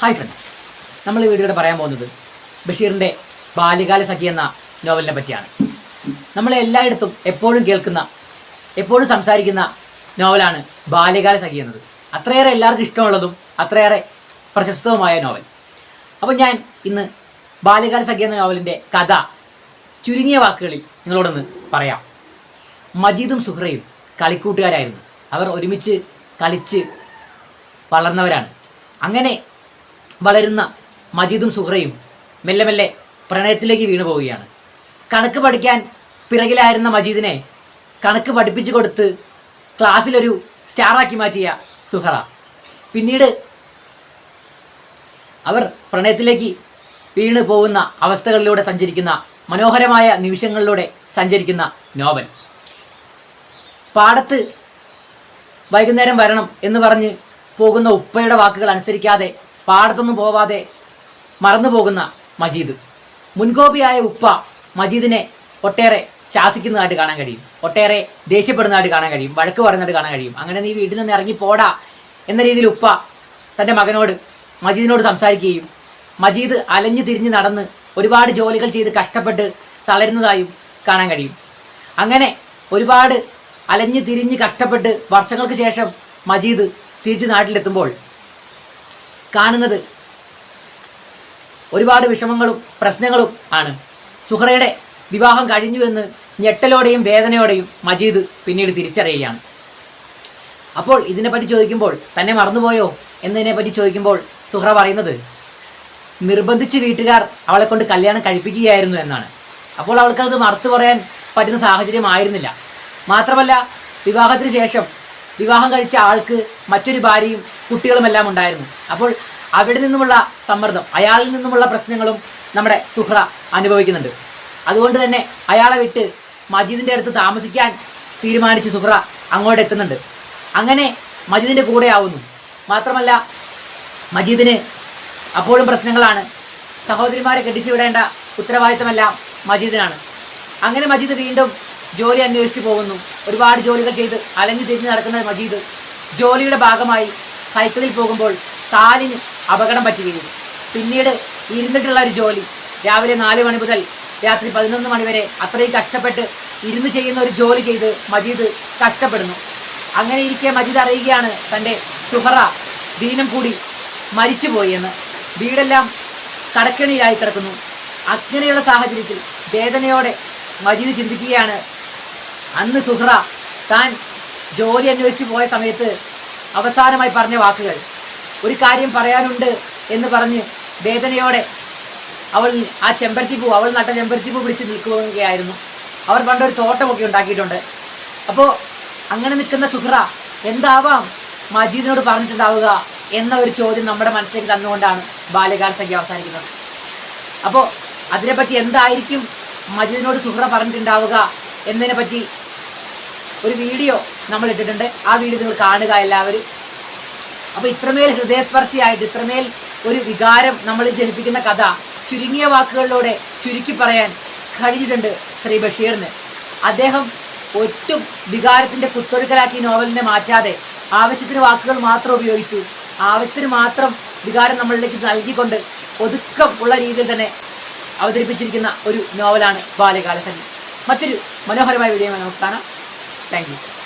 Hi friends നമ്മൾ ഈ വീഡിയോയുടെ പറയാൻ പോകുന്നത് ബഷീറിന്റെ ബാല്യകാല സഖി എന്ന നോവലിനെ പറ്റിയാണ്. നമ്മൾ എല്ലായിടത്തും എപ്പോഴും കേൾക്കുന്ന എപ്പോഴും സംസാരിക്കുന്ന നോവലാണ് ബാല്യകാല സഖി എന്നത്. അത്രയേറെ എല്ലാവർക്കും ഇഷ്ടമുള്ളതും അത്രയേറെ പ്രശസ്തവുമായ നോവൽ. അപ്പോൾ ഞാൻ ഇന്ന് ബാല്യകാല സഖി എന്ന നോവലിന്റെ കഥ ചുരുങ്ങിയ വാക്കുകളിൽ നിങ്ങളോടൊന്ന് പറയാം. മജീദും സുഹ്റയും കളിക്കൂട്ടുകാരായിരുന്നു. അവർ ഒരുമിച്ച് കളിച്ച് വളർന്നവരാണ്. അങ്ങനെ വളരുന്ന മജീദും സുഹ്റയും മെല്ലെ മെല്ലെ പ്രണയത്തിലേക്ക് വീണു പോവുകയാണ്. കണക്ക് പഠിക്കാൻ പിറകിലായിരുന്ന മജീദിനെ കണക്ക് പഠിപ്പിച്ചു കൊടുത്ത് ക്ലാസ്സിലൊരു സ്റ്റാറാക്കി മാറ്റിയ സുഹറ. പിന്നീട് അവർ പ്രണയത്തിലേക്ക് വീണു പോകുന്ന അവസ്ഥകളിലൂടെ സഞ്ചരിക്കുന്ന മനോഹരമായ നിമിഷങ്ങളിലൂടെ സഞ്ചരിക്കുന്ന നോവൽ. പാടത്ത് വൈകുന്നേരം വരണം എന്ന് പറഞ്ഞ് പോകുന്ന ഉപ്പയുടെ വാക്കുകൾ അനുസരിക്കാതെ പാടത്തൊന്നും പോവാതെ മറന്നു പോകുന്ന മജീദ്. മുൻകോപിയായ ഉപ്പ മജീദിനെ ഒട്ടേറെ ശാസിക്കുന്നതായിട്ട് കാണാൻ കഴിയും. ഒട്ടേറെ ദേഷ്യപ്പെടുന്നതായിട്ട് കാണാൻ കഴിയും. വഴക്ക് പറയുന്നതായിട്ട് കാണാൻ കഴിയും. അങ്ങനെ നീ വീട്ടിൽ നിന്ന് ഇറങ്ങി പോടാ എന്ന രീതിയിൽ ഉപ്പ തന്റെ മകനോട് മജീദിനോട് സംസാരിക്കുകയും മജീദ് അലഞ്ഞു തിരിഞ്ഞ് നടന്ന് ഒരുപാട് ജോലികൾ ചെയ്ത് കഷ്ടപ്പെട്ട് തളരുന്നതായും കാണാൻ കഴിയും. അങ്ങനെ ഒരുപാട് അലഞ്ഞു തിരിഞ്ഞ് കഷ്ടപ്പെട്ട് വർഷങ്ങൾക്ക് ശേഷം മജീദ് തിരിച്ച് നാട്ടിലെത്തുമ്പോൾ കാണുന്നത്. ഒരുപാട് വിഷമങ്ങളും പ്രശ്നങ്ങളും ആണ്. സുഹറയുടെ വിവാഹം കഴിഞ്ഞു എന്ന് ഞെട്ടലോടെയും വേദനയോടെയും മജീദ് പിന്നീട് തിരിച്ചറിയുകയാണ്. അപ്പോൾ ഇതിനെപ്പറ്റി ചോദിക്കുമ്പോൾ തന്നെ മറന്നുപോയോ എന്നതിനെപ്പറ്റി ചോദിക്കുമ്പോൾ സുഹറ പറയുന്നത് നിർബന്ധിച്ച് വീട്ടുകാർ അവളെ കൊണ്ട് കല്യാണം കഴിപ്പിക്കുകയായിരുന്നു എന്നാണ്. അപ്പോൾ അവൾക്ക് അത് മറുത്തു പറയാൻ പറ്റുന്ന സാഹചര്യമായിരുന്നില്ല മാത്രമല്ല വിവാഹത്തിന് ശേഷം വിവാഹം കഴിച്ച ആൾക്ക് മറ്റൊരു ഭാര്യയും കുട്ടികളുമെല്ലാം ഉണ്ടായിരുന്നു. അപ്പോൾ അവിടെ നിന്നുമുള്ള സമ്മർദ്ദം അയാളിൽ നിന്നുമുള്ള പ്രശ്നങ്ങളും നമ്മുടെ സുഹ്ര അനുഭവിക്കുന്നുണ്ട്. അതുകൊണ്ട് തന്നെ അയാളെ വിട്ട് മജീദിന്റെ അടുത്ത് താമസിക്കാൻ തീരുമാനിച്ച് സുഹ്ര അങ്ങോട്ട് എത്തുന്നുണ്ട്. അങ്ങനെ മജീദിന്റെ കൂടെ ആവുന്നു. മാത്രമല്ല മജീദിന് അപ്പോഴും പ്രശ്നങ്ങളാണ്. സഹോദരിമാരെ കെട്ടിച്ചു വിടേണ്ട ഉത്തരവാദിത്തമെല്ലാം മജീദിനാണ്. അങ്ങനെ മജീദ് വീണ്ടും ജോലി അന്വേഷിച്ച് പോകുന്നു. ഒരുപാട് ജോലികൾ ചെയ്ത് അലഞ്ഞു തിരിഞ്ഞ് നടക്കുന്ന മജീദ്. ജോലിയുടെ ഭാഗമായി സൈക്കിളിൽ പോകുമ്പോൾ കാലിന് അപകടം പറ്റുകയും പിന്നീട് ഇരുന്നിട്ടുള്ള ഒരു ജോലി. രാവിലെ നാല് മണി മുതൽ രാത്രി പതിനൊന്ന് മണി വരെ അത്രയും കഷ്ടപ്പെട്ട് ഇരുന്ന് ചെയ്യുന്ന ഒരു ജോലി ചെയ്ത് മജീദ് കഷ്ടപ്പെടുന്നു. അങ്ങനെ ഇരിക്കെ മജീദ് അറിയുകയാണ് തന്റെ സുഹറ ദീനം കൂടി മരിച്ചുപോയി എന്ന്. വീടെല്ലാം കടക്കണിയായി കിടക്കുന്നു. അങ്ങനെയുള്ള സാഹചര്യത്തിൽ വേദനയോടെ മജീദ് ചിന്തിക്കുകയാണ് അന്ന് സുഹ്ര താൻ ജോലി അന്വേഷിച്ച് പോയ സമയത്ത് അവസാനമായി പറഞ്ഞ വാക്കുകൾ ഒരു കാര്യം പറയാനുണ്ട് എന്ന് പറഞ്ഞ് വേദനയോടെ അവൾ ആ ചെമ്പരത്തിപ്പൂ അവൾ നട്ട ചെമ്പരത്തിപ്പൂ പിടിച്ച് നിൽക്കുകയായിരുന്നു. അവർ പണ്ടൊരു തോട്ടമൊക്കെ ഉണ്ടാക്കിയിട്ടുണ്ട്. അപ്പോൾ അങ്ങനെ നിൽക്കുന്ന സുഹ്ര എന്താവാം? മജീദിനോട് പറഞ്ഞിട്ടുണ്ടാവുക എന്ന ഒരു ചോദ്യം നമ്മുടെ മനസ്സിലേക്ക് തന്നുകൊണ്ടാണ് ബാല്യകാല സംഖ്യ അവസാനിക്കുന്നത്. അപ്പോൾ അതിനെപ്പറ്റി എന്തായിരിക്കും മജീദിനോട് സുഹ്ര പറഞ്ഞിട്ടുണ്ടാവുക എന്നതിനെ പറ്റി ഒരു വീഡിയോ നമ്മൾ ഇട്ടിട്ടുണ്ട് ആ വീഡിയോ നിങ്ങൾ കാണുക എല്ലാവരും. അപ്പോൾ ഇത്രമേൽ ഹൃദയസ്പർശിയായിട്ട് ഇത്രമേൽ ഒരു വികാരം നമ്മൾ ജനിപ്പിക്കുന്ന കഥ ചുരുങ്ങിയ വാക്കുകളിലൂടെ ചുരുക്കി പറയാൻ കഴിഞ്ഞിട്ടുണ്ട് ശ്രീ ബഷീറിന്. അദ്ദേഹം ഒട്ടും വികാരത്തിന്റെ കുത്തൊഴുക്കലാക്കി നോവലിനെ മാറ്റാതെ ആവശ്യത്തിന് വാക്കുകൾ മാത്രം ഉപയോഗിച്ചു. ആവശ്യത്തിന് മാത്രം വികാരം നമ്മളിലേക്ക് നൽകിക്കൊണ്ട് ഒതുക്കം ഉള്ള രീതിയിൽ തന്നെ അവതരിപ്പിച്ചിരിക്കുന്ന ഒരു നോവലാണ് ബാല്യകാല സഖി മറ്റൊരു മനോഹരമായ വീഡിയോ നമുക്ക് കാണാം താങ്ക് യു